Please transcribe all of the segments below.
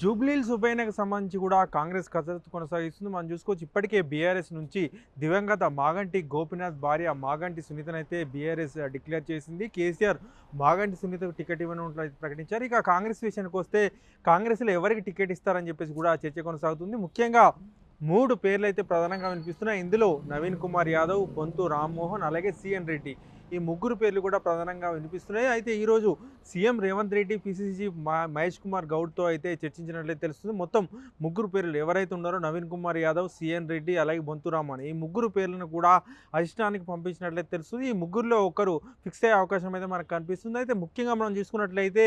జూబ్లీల్స్ ఉప ఎన్నికకు సంబంధించి కూడా కాంగ్రెస్ కసరత్తు కొనసాగిస్తుంది. మనం చూసుకోవచ్చు ఇప్పటికే బీఆర్ఎస్ నుంచి దివంగత మాగంటి గోపినాథ్ భార్య మాగంటి సునీతనైతే బీఆర్ఎస్ డిక్లేర్ చేసింది. కేసీఆర్ మాగంటి సునీతకు టికెట్ ఇవ్వనున్నట్లు ప్రకటించారు. ఇక కాంగ్రెస్ విషయానికి వస్తే కాంగ్రెస్లో ఎవరికి టికెట్ ఇస్తారని చెప్పేసి కూడా చర్చ కొనసాగుతుంది. ముఖ్యంగా మూడు పేర్లు అయితే ప్రధానంగా వినిపిస్తున్నాయి. ఇందులో నవీన్ కుమార్ యాదవ్ బొంతు రామ్మోహన్ అలాగే సిఎన్ రెడ్డి. ఈ ముగ్గురు పేర్లు కూడా ప్రధానంగా వినిపిస్తున్నాయి. అయితే ఈరోజు సీఎం రేవంత్ రెడ్డి పిసిసి మహేష్ కుమార్ గౌడ్తో అయితే చర్చించినట్లయితే తెలుస్తుంది. మొత్తం ముగ్గురు పేర్లు ఎవరైతే ఉన్నారో నవీన్ కుమార్ యాదవ్ సిఎన్ రెడ్డి అలాగే బొంతురామన్ ఈ ముగ్గురు పేర్లను కూడా అధిష్టానికి పంపించినట్లయితే తెలుస్తుంది. ఈ ముగ్గురులో ఒకరు ఫిక్స్ అయ్యే అవకాశం అయితే మనకు కనిపిస్తుంది. అయితే ముఖ్యంగా మనం చూసుకున్నట్లయితే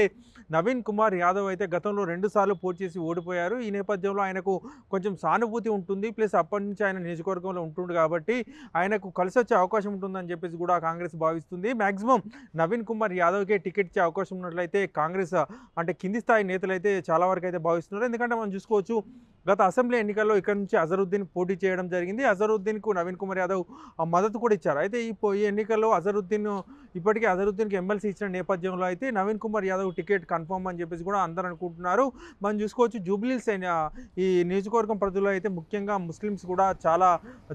నవీన్ కుమార్ యాదవ్ అయితే గతంలో రెండుసార్లు పోటీ చేసి ఓడిపోయారు. ఈ నేపథ్యంలో ఆయనకు కొంచెం సానుభూతి ఉంటుంది. ప్లస్ అప్పటి నుంచి ఆయన నియోజకవర్గంలో ఉంటుండు కాబట్టి ఆయనకు కలిసి వచ్చే అవకాశం ఉంటుందని చెప్పేసి కూడా కాంగ్రెస్ భావిస్తుంది. మ్యాక్సిమం నవీన్ కుమార్ యాదవ్కే టికెట్ ఇచ్చే అవకాశం ఉన్నట్లయితే కాంగ్రెస్ అంటే కింది స్థాయి నేతలు అయితే చాలా వరకు అయితే భావిస్తున్నారు. ఎందుకంటే మనం చూసుకోవచ్చు గత అసెంబ్లీ ఎన్నికల్లో ఇక్కడ నుంచి అజరుద్దీన్ పోటీ చేయడం జరిగింది. అజరుద్దీన్కు నవీన్ కుమార్ యాదవ్ మద్దతు కూడా ఇచ్చారు. అయితే ఈ ఈ ఎన్నికల్లో అజరుద్దీన్ ఇప్పటికే అజరుద్దీన్కి ఎమ్మెల్సీ ఇచ్చిన నేపథ్యంలో అయితే నవీన్ కుమార్ యాదవ్ టికెట్ కన్ఫర్మ్ అని చెప్పేసి కూడా అందరూ అనుకుంటున్నారు. మనం చూసుకోవచ్చు జూబ్లీస్ అయిన ఈ నియోజకవర్గం పరిధిలో అయితే ముఖ్యంగా ముస్లిమ్స్ కూడా చాలా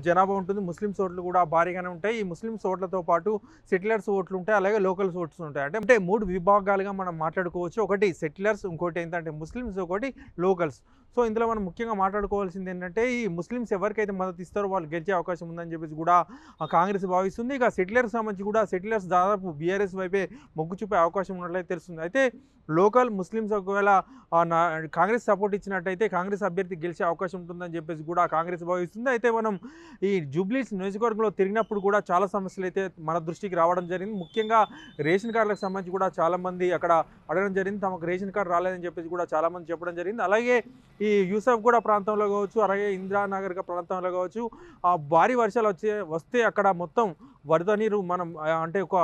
జనాభా ఉంటుంది. ముస్లిమ్స్ ఓట్లు కూడా భారీగానే ఉంటాయి. ఈ ముస్లిమ్స్ ఓట్లతో పాటు సెటిలర్స్ ఓట్లు ఉంటాయి అలాగే లోకల్స్ ఓట్స్ ఉంటాయి. అంటే అంటే మూడు విభాగాలుగా మనం మాట్లాడుకోవచ్చు. ఒకటి సెటిలర్స్ ఇంకోటి ఏంటంటే ముస్లిమ్స్ ఒకటి లోకల్స్. సో ఇందులో మనం ముఖ్యంగా మాట్లాడుకోవాల్సింది ఏంటంటే ఈ ముస్లిమ్స్ ఎవరికైతే మద్దతు ఇస్తారో వాళ్ళు గెలిచే అవకాశం ఉందని చెప్పేసి కూడా కాంగ్రెస్ భావిస్తుంది. ఇక సెటిలర్స్ సంబంధించి కూడా సెటిలర్స్ దాదాపు బీఆర్ఎస్ వైపే మొగ్గు చూపే అవకాశం ఉన్నట్లయితే తెలుస్తుంది. అయితే లోకల్ ముస్లిమ్స్ ఒకవేళ కాంగ్రెస్ సపోర్ట్ ఇచ్చినట్టయితే కాంగ్రెస్ అభ్యర్థి గెలిచే అవకాశం ఉంటుందని చెప్పేసి కూడా కాంగ్రెస్ భావిస్తుంది. అయితే మనం ఈ జూబ్లీస్ నియోజకవర్గంలో తిరిగినప్పుడు కూడా చాలా సమస్యలు అయితే మన దృష్టికి రావడం జరిగింది. ముఖ్యంగా రేషన్ కార్డులకు సంబంధించి కూడా చాలామంది అక్కడ అడగడం జరిగింది. తమకు రేషన్ కార్డు రాలేదని చెప్పేసి కూడా చాలామంది చెప్పడం జరిగింది. అలాగే ఈ ఈ యూసఫ్గూడ ప్రాంతంలో కావచ్చు అలాగే ఇందిరానగర్ ప్రాంతంలో కావచ్చు ఆ భారీ వర్షాలు వచ్చే వస్తే అక్కడ మొత్తం వరద నీరు మనం అంటే ఒక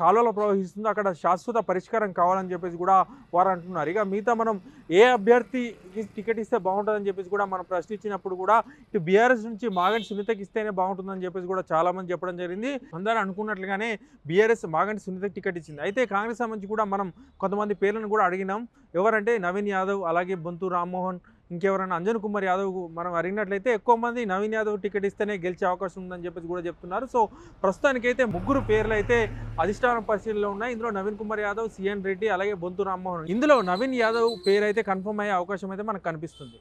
కాలువలో ప్రవహిస్తుంది. అక్కడ శాశ్వత పరిష్కారం కావాలని చెప్పేసి కూడా వారు అంటున్నారు. ఇక మిగతా మనం ఏ అభ్యర్థికి టికెట్ ఇస్తే బాగుంటుందని చెప్పేసి కూడా మనం ప్రశ్నించినప్పుడు కూడా ఇటు బీఆర్ఎస్ నుంచి మాగంటి సునీతకి ఇస్తేనే బాగుంటుందని చెప్పేసి కూడా చాలామంది చెప్పడం జరిగింది. అందరూ అనుకున్నట్లుగానే బీఆర్ఎస్ మాగంటి సునీతకి టికెట్ ఇచ్చింది. అయితే కాంగ్రెస్ సంబంధించి కూడా మనం కొంతమంది పేర్లను కూడా అడిగినాం. ఎవరంటే నవీన్ యాదవ్ అలాగే బొంతు రామ్మోహన్ ఇంకెవరైనా అంజన్ కుమార్ యాదవ్ మనం అడిగినట్లయితే ఎక్కువ మంది నవీన్ యాదవ్ టికెట్ ఇస్తేనే గెలిచే అవకాశం ఉందని చెప్పేసి కూడా చెప్తున్నారు. సో ప్రస్తుతానికైతే ముగ్గురు పేర్లు అయితే అధిష్టాన పరిశీలనలో ఉన్నాయి. ఇందులో నవీన్ కుమార్ యాదవ్ సిఎన్ రెడ్డి అలాగే బొంతు రామ్మోహన్. ఇందులో నవీన్ యాదవ్ పేరు అయితే కన్ఫర్మ్ అయ్యే అవకాశం అయితే మనకు కనిపిస్తుంది.